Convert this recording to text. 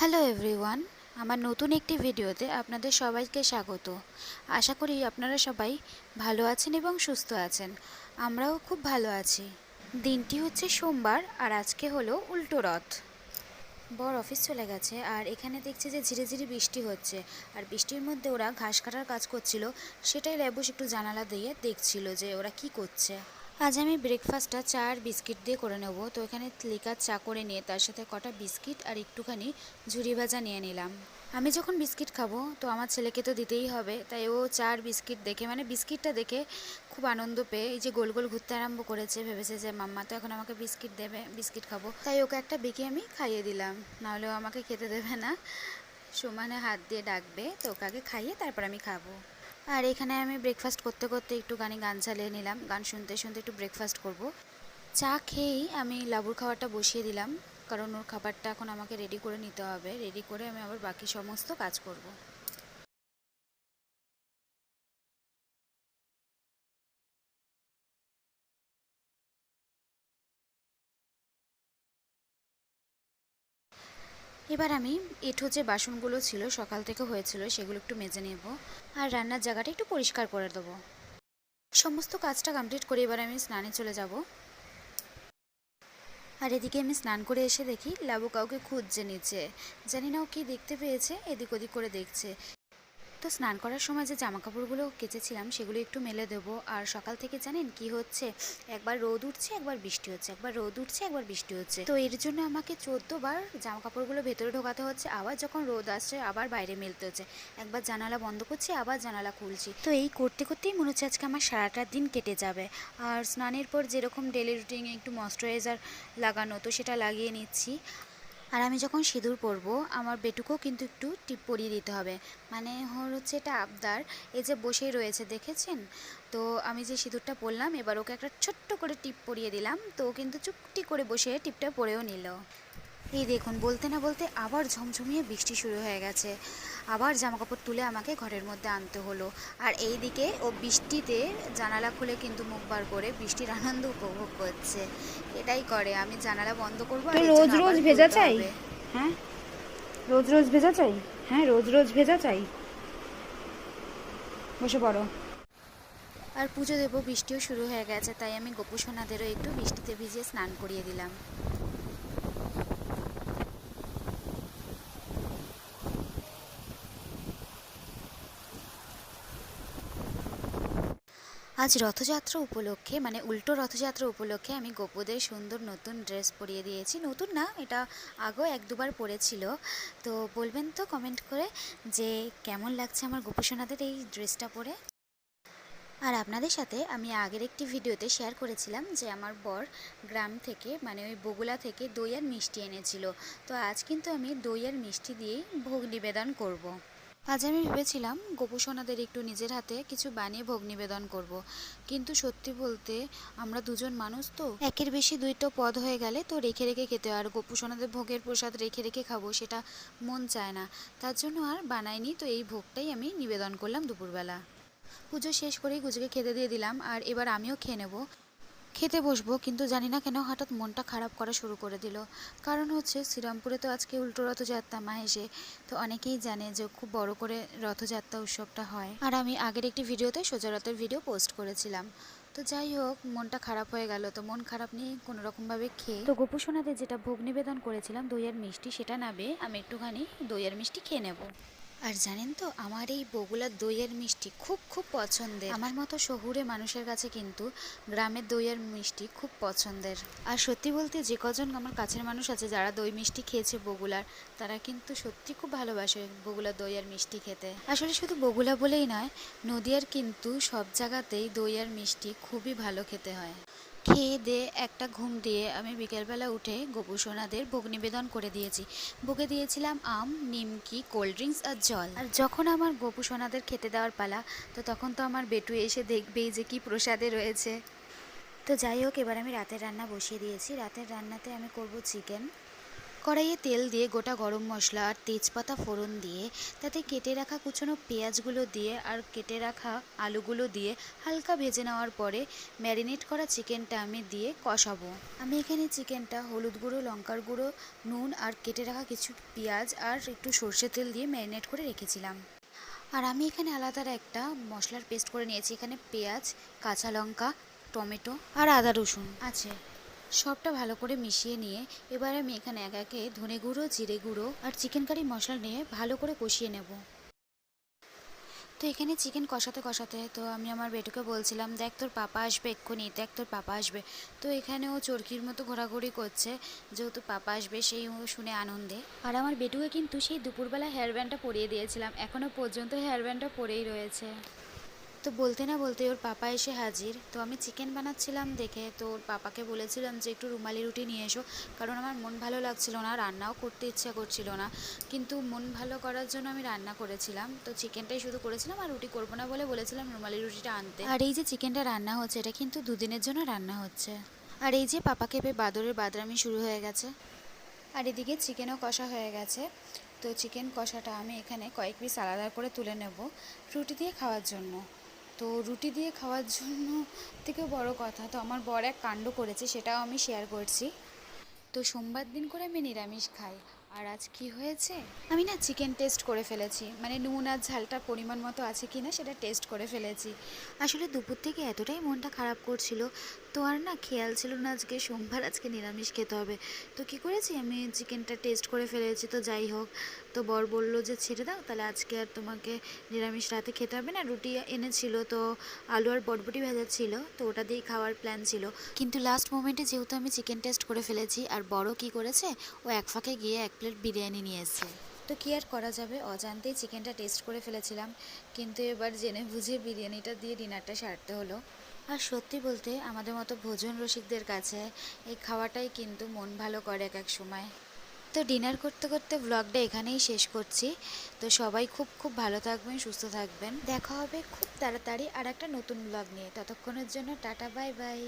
Hello everyone আমার নতুন একটি ভিডিওতে আপনাদের সবাইকে স্বাগত। আশা করি আপনারা সবাই ভালো আছেন এবং সুস্থ আছেন। আমরাও খুব ভালো আছি। দিনটি হচ্ছে সোমবার আর আজকে হলো উল্টো রথ। বর অফিস চলে গেছে আর এখানে দেখছে যে ধীরে ধীরে বৃষ্টি হচ্ছে আর বৃষ্টির মধ্যে ওরা ঘাস কাটার কাজ করছিল, সেটাই লেবুস একটু জানালা দিয়ে দেখছিল যে ওরা কি করছে। আজ আমি ব্রেকফাস্টটা চা আর বিস্কিট দিয়ে করে নেব। তো এখানে লিকার চা করে নিয়ে, তার সাথে কটা বিস্কিট আর একটুখানি ঝুরি ভাজা নিয়ে নিলাম। আমি যখন বিস্কিট খাব, তো আমার ছেলেকে তো দিতেই হবে, তাই ও চা আর বিস্কিট দেখে মানে বিস্কিটটা দেখে খুব আনন্দ পেয়ে এই যে গোল গোল ঘুরতে আরম্ভ করেছে, ভেবেছে যে, মাম্মা তো এখন আমাকে বিস্কিট দেবে, বিস্কিট খাব। তাই ওকে একটা বেঁকে আমি খাইয়ে দিলাম। নাহলে ও আমাকে খেতে দেবে না। সমানে হাত দিয়ে ডাকবে, তো ওকে আগে খাইয়ে তারপর আমি খাব। আর এখানে আমি ব্রেকফাস্ট করতে করতে একটু গানে গান চালিয়ে নিলাম। গান শুনতে শুনতে একটু ব্রেকফাস্ট করব। চা খেয়েই আমি লাবুর খাবারটা বসিয়ে দিলাম, কারণ ওর খাবারটা এখন আমাকে রেডি করে নিতে হবে। রেডি করে আমি আবার বাকি সমস্ত কাজ করব। এবার আমি এঁঠো যে বাসনগুলো ছিল, সকাল থেকে হয়েছিল, সেগুলো একটু মেজে নেব আর রান্নার জায়গাটা একটু পরিষ্কার করে দেবো। সমস্ত কাজটা কমপ্লিট করে এবার আমি স্নানে চলে যাব। আর এদিকে আমি স্নান করে এসে দেখি লাবু কাউকে খুঁজছে নিচে। জানি না ও কী দেখতে পেয়েছে, এদিক ওদিক করে দেখছে। তো স্নান করার সময় যে জামা কাপড়গুলো কেচেছিলাম, সেগুলো একটু মেলে দেবো। আর সকাল থেকে জানেন কি হচ্ছে? একবার রোদ উঠছে, একবার বৃষ্টি হচ্ছে। একবার রোদ উঠছে, একবার বৃষ্টি হচ্ছে। তো এর জন্য আমাকে চোদ্দ বার জামা কাপড়গুলো ভেতরে ঢোকাতে হচ্ছে। আবার যখন রোদ আসছে, আবার বাইরে মেলতে হচ্ছে। একবার জানালা বন্ধ করছি, আবার জানালা খুলছি। তো এই করতে করতেই মনে হচ্ছে আজকে আমার সারাটা দিন কেটে যাবে। আর স্নানের পর যেরকম ডেলি রুটিনে একটু ময়শ্চারাইজার লাগানো, তো সেটা লাগিয়ে নিচ্ছি। আর আমি যখন সিঁদুর পরবো, আমার বেটুকেও কিন্তু একটু টিপ পরিয়ে দিতে হবে। মানে হচ্ছে এটা আবদার, এই যে বসেই রয়েছে দেখেছেন? তো আমি যে সিঁদুরটা পরলাম, এবার ওকে একটা ছোট্ট করে টিপ পরিয়ে দিলাম, তো কিন্তু চুপটি করে বসে টিপটা পরেও নিল। এই দেখুন বলতে না বলতে আবার ঝমঝমিয়ে বৃষ্টি শুরু হয়ে গেছে। আবার জামাকাপড় তুলে আমাকে ঘরের মধ্যে আনতে হলো। আর এই দিকে ও বৃষ্টিতে জানালা খুলে কিন্তু মুখ বার করে বৃষ্টির আনন্দ উপভোগ করছে। এটাই করে আমি জানালা বন্ধ করব রোজ রোজ ভেজা চাই? হ্যাঁ? রোজ রোজ ভেজা চাই? হ্যাঁ রোজ রোজ ভেজা চাই? বসে পড়ো। আর পুজো দেবো বৃষ্টিও শুরু হয়ে গেছে তাই আমি গোপু সোনাদেরও একটু বৃষ্টিতে ভিজিয়ে স্নান করিয়ে দিলাম। আজ রথযাত্রা উপলক্ষে মানে উল্টো রথযাত্রা উপলক্ষে আমি গোপুদের সুন্দর নতুন ড্রেস পরিয়ে দিয়েছি। নতুন না, এটা আগেও এক দুবার পরেছিল। তো বলবেন তো কমেন্ট করে যে কেমন লাগছে আমার গোপুসোনাদের এই ড্রেসটা পরে? আর আপনাদের সাথে আমি আগের একটি ভিডিওতে শেয়ার করেছিলাম যে আমার বর গ্রাম থেকে মানে ওই বগুলা থেকে দই আর মিষ্টি এনেছিল। তো আজ কিন্তু আমি দই আর মিষ্টি দিয়েই ভোগ নিবেদন করব। আজ আমি ভেবেছিলাম গোপুসোনাদের একটু নিজের হাতে কিছু বানিয়ে ভোগ নিবেদন করব। কিন্তু সত্যি বলতে আমরা দুজন মানুষ তো, একের বেশি দুইটা পদ হয়ে গেলে তো রেখে রেখে খেতে আর গোপুসোনাদের ভোগের প্রসাদ রেখে রেখে খাব সেটা মন চায় না। তার জন্য আর বানাইনি, তো এই ভোগটাই আমি নিবেদন করলাম দুপুরবেলা। পুজো শেষ করেই গুজুকে খেতে দিয়ে দিলাম, আর এবার আমিও খেয়ে নেব। খেতে বসবো, কিন্তু জানি না কেন হঠাৎ মনটা খারাপ করা শুরু করে দিল। কারণ হচ্ছে, শ্রীরামপুরে তো আজকে উল্টো রথযাত্রা মা এসে তো অনেকেই জানে যে খুব বড় করে রথযাত্রা উৎসবটা হয়। আর আমি আগের একটি ভিডিওতে সোজা রথের ভিডিও পোস্ট করেছিলাম। তো যাই হোক, মনটা খারাপ হয়ে গেল। তো মন খারাপ নিয়ে কোনো রকমভাবে খেয়ে তো গোপু সোনাদের যেটা ভোগ নিবেদন করেছিলাম, দই আর মিষ্টি, সেটা নাবে আমি একটুখানি দই আর মিষ্টি খেয়ে নেব। আর জানেন তো, আমার এই বগুলার দইয়ের মিষ্টি খুব খুব পছন্দের। আমার মতো শহুরে মানুষের কাছে কিন্তু গ্রামের দইয়ের মিষ্টি খুব পছন্দের। আর সত্যি বলতে যে কজন আমার কাছের মানুষ আছে যারা দই মিষ্টি খেয়েছে বগুলার, তারা কিন্তু সত্যি খুব ভালোবাসে বগুলার দই আর মিষ্টি খেতে। আসলে শুধু বগুলা বলেই নয়, নদিয়ার কিন্তু সব জায়গাতেই দই আর মিষ্টি খুবই ভালো খেতে হয়। খেয়ে দিয়ে, একটা ঘুম দিয়ে আমি বিকেলবেলা উঠে গোপুসোনাদের ভোগ নিবেদন করে দিয়েছি। ভোগে দিয়েছিলাম আম, নিমকি, কোল্ড ড্রিঙ্কস আর জল। আর যখন আমার গোপুসোনাদের খেতে দেওয়ার পালা, তো তখন তো আমার বেটু এসে দেখবেই যে কি প্রসাদে রয়েছে। তো যাই হোক, এবার আমি রাতের রান্না বসিয়ে দিয়েছি। রাতের রান্নাতে আমি করব চিকেন। কড়াইয়ে তেল দিয়ে গোটা গরম মশলা আর তেজপাতা ফোড়ন দিয়ে, তাতে কেটে রাখা কুচনো পেঁয়াজগুলো দিয়ে আর কেটে রাখা আলুগুলো দিয়ে হালকা ভেজে নেওয়ার পরে ম্যারিনেট করা চিকেনটা আমি দিয়ে কষাবো। আমি এখানে চিকেনটা হলুদ গুঁড়ো, লঙ্কার গুঁড়ো, নুন আর কেটে রাখা কিছু পেঁয়াজ আর একটু সর্ষে তেল দিয়ে ম্যারিনেট করে রেখেছিলাম। আর আমি এখানে আলাদার একটা মশলার পেস্ট করে নিয়েছি। এখানে পেঁয়াজ, কাঁচা লঙ্কা, টমেটো আর আদা রসুন আছে। সবটা ভালো করে মিশিয়ে নিয়ে এবার আমি এখানে এক একে ধনে গুঁড়ো, জিরে গুঁড়ো আর চিকেন কারি মশলা নিয়ে ভালো করে কষিয়ে নেব। তো এখানে চিকেন কষাতে কষাতে তো আমি আমার বেটুকে বলছিলাম, দেখ তোর পাপা আসবে এক্ষুনি, দেখ তোর পাপা আসবে। তো এখানে ও চরকির মতো ঘোরাঘুরি করছে, যেহেতু পাপা আসবে সেই শুনে আনন্দে। আর আমার বেটুকে কিন্তু সেই দুপুরবেলা হেয়ার ব্যান্ডটা পরিয়ে দিয়েছিলাম এখনও পর্যন্ত হেয়ার ব্যান্ডটা পরেই রয়েছে। তো বলতে না বলতে ওর পাপা এসে হাজির। তো আমি চিকেন বানাচ্ছিলাম দেখে তো ওর পাপাকে বলেছিলাম যে একটু রুমালি রুটি নিয়ে এসো, কারণ আমার মন ভালো লাগছিল না, রান্নাও করতে ইচ্ছা করছিল না। কিন্তু মন ভালো করার জন্য আমি রান্না করেছিলাম। তো চিকেনটাই শুধু করেছিলাম আর রুটি করব না বলে বলেছিলাম রুমালি রুটিটা আনতে। আর এই যে চিকেনটা রান্না হচ্ছে, এটা কিন্তু দুদিনের জন্য রান্না হচ্ছে। আর এই যে পাপাকে পেয়ে বাদরের বাদরামি শুরু হয়ে গেছে। আর এদিকে চিকেনও কষা হয়ে গেছে। তো চিকেন কষাটা আমি এখানে কয়েক পিস আলাদা করে তুলে নেব রুটি দিয়ে খাওয়ার জন্য। তো রুটি দিয়ে খাওয়ার জন্য থেকে বড় কথা, তো আমার বর এক কাণ্ড করেছে, সেটাও আমি শেয়ার করছি। তো সোমবার দিন করে আমি নিরামিষ খাই। আর আজ কি হয়েছে? আমি না চিকেন টেস্ট করে ফেলেছি। মানে নুন আর ঝালটা পরিমাণ মতো আছে কি না সেটা টেস্ট করে ফেলেছি। আসলে দুপুর থেকে এতটাই মনটা খারাপ করছিল তো আর না খেয়াল ছিল না আজকে সোমবার, আজকে নিরামিষ খেতে হবে। তো কি করেছি? আমি চিকেনটা টেস্ট করে ফেলেছি, তো যাই হোক। তো বর বলল যে, ছেড়ে দাও, তাহলে আজকে আর তোমাকে নিরামিষ রাতে খেতে হবে না। রুটি এনেছিল, তো আলু আর বটবটি ভাজা ছিল, তো ওটা দিয়েই খাওয়ার প্ল্যান ছিল। কিন্তু লাস্ট মোমেন্টে যেহেতু আমি চিকেন টেস্ট করে ফেলেছি, আর বড় কি করেছে, ও এক ফাঁকে গিয়ে এক প্লেট বিরিয়ানি নিয়ে এসেছে। তো কী আর করা যাবে? অজান্তেই চিকেনটা টেস্ট করে ফেলেছিলাম। কিন্তু এবার জেনে বুঝে বিরিয়ানিটা দিয়ে ডিনারটা সারতে হলো। আর সত্যি বলতে, আমাদের মতো ভোজন রসিকদের কাছে এই খাওয়াটাই কিন্তু মন ভালো করে এক এক সময়। তো ডিনার করতে করতে ব্লগটা এখানেই শেষ করছি। তো সবাই খুব খুব ভালো থাকবেন, সুস্থ থাকবেন। দেখা হবে খুব তাড়াতাড়ি আর একটা নতুন ব্লগ নিয়ে। ততক্ষণের জন্য টাটা বাই বাই